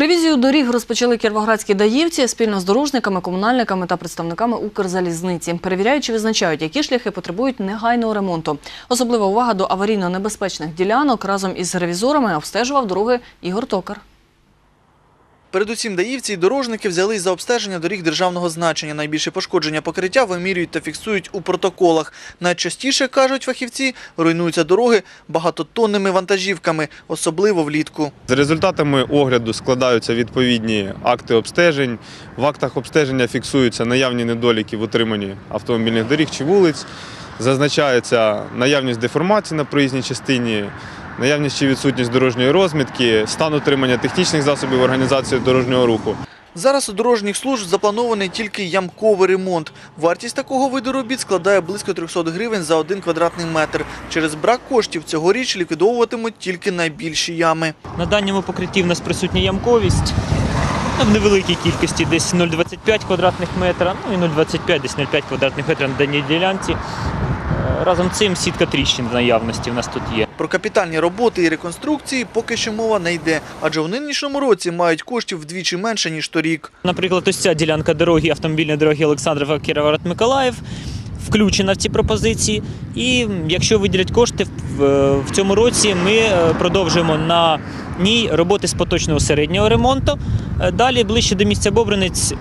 Ревізію доріг розпочали кіровоградські даївці спільно з дорожниками, комунальниками та представниками Укрзалізниці. Перевіряючи, визначають, які шляхи потребують негайного ремонту. Особлива увага до аварійно-небезпечних ділянок разом із ревізорами обстежував дороги Ігор Токар. Передусім даївці і дорожники взялись за обстеження доріг державного значення. Найбільше пошкодження покриття вимірюють та фіксують у протоколах. Найчастіше, кажуть фахівці, руйнуються дороги багатотонними вантажівками, особливо влітку. За результатами огляду складаються відповідні акти обстежень. В актах обстеження фіксуються наявні недоліки в утриманні автомобільних доріг чи вулиць. Зазначається наявність деформації на проїзній частині, наявність чи відсутність дорожньої розмітки, стан утримання технічних засобів організації дорожнього руху. Зараз у дорожніх служб запланований тільки ямковий ремонт. Вартість такого виду робіт складає близько 300 гривень за один квадратний метр. Через брак коштів цьогоріч ліквідовуватимуть тільки найбільші ями. На даному покритті в нас присутня ямковість. В невеликій кількості десь 0,25 квадратних метра, ну і 0,25, десь 0,5 квадратних метра на даній ділянці. Разом з цим сітка тріщин в наявності в нас тут є. Про капітальні роботи і реконструкції поки що мова не йде, адже у нинішньому році мають коштів вдвічі менше, ніж торік. Наприклад, ось ця ділянка дороги, автомобільної дороги Олександрова Кіровоград Миколаїв включена в ці пропозиції. І якщо виділять кошти в, в цьому році, ми е, продовжуємо на ній роботи з поточного середнього ремонту. Е, Далі ближче до місця Бобринець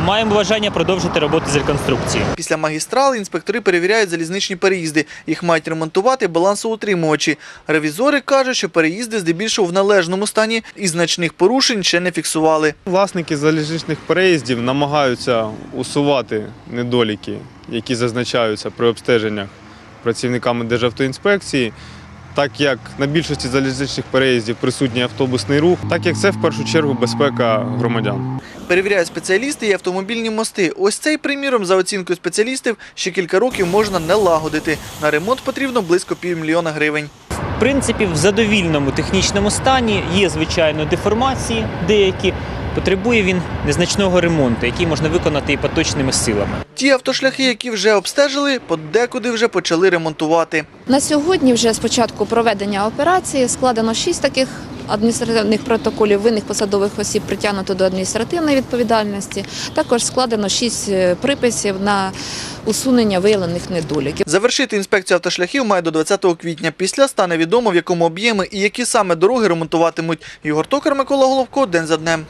маємо бажання продовжити роботи з реконструкції. Після магістрали інспектори перевіряють залізничні переїзди. Їх мають ремонтувати балансоутримувачі. Ревізори кажуть, що переїзди здебільшого в належному стані і значних порушень ще не фіксували. Власники залізничних переїздів намагаються усувати недоліки, які зазначаються при обстеженнях працівниками Державтоінспекції. Так як на більшості залізничних переїздів присутній автобусний рух, так як це в першу чергу безпека громадян. Перевіряють спеціалісти і автомобільні мости. Ось цей, приміром, за оцінкою спеціалістів, ще кілька років можна не лагодити. На ремонт потрібно близько півмільйона гривень. В принципі, в задовільному технічному стані є, звичайно, деформації деякі. Потребує він незначного ремонту, який можна виконати і поточними силами. Ті автошляхи, які вже обстежили, подекуди вже почали ремонтувати. На сьогодні вже з початку проведення операції складено шість таких адміністративних протоколів винних посадових осіб притягнуто до адміністративної відповідальності. Також складено шість е, приписів на усунення виявлених недоліків. Завершити інспекцію автошляхів має до 20 квітня. Після стане відомо, в якому об'ємі і які саме дороги ремонтуватимуть. Ігор Токар, Микола Головко, День за днем.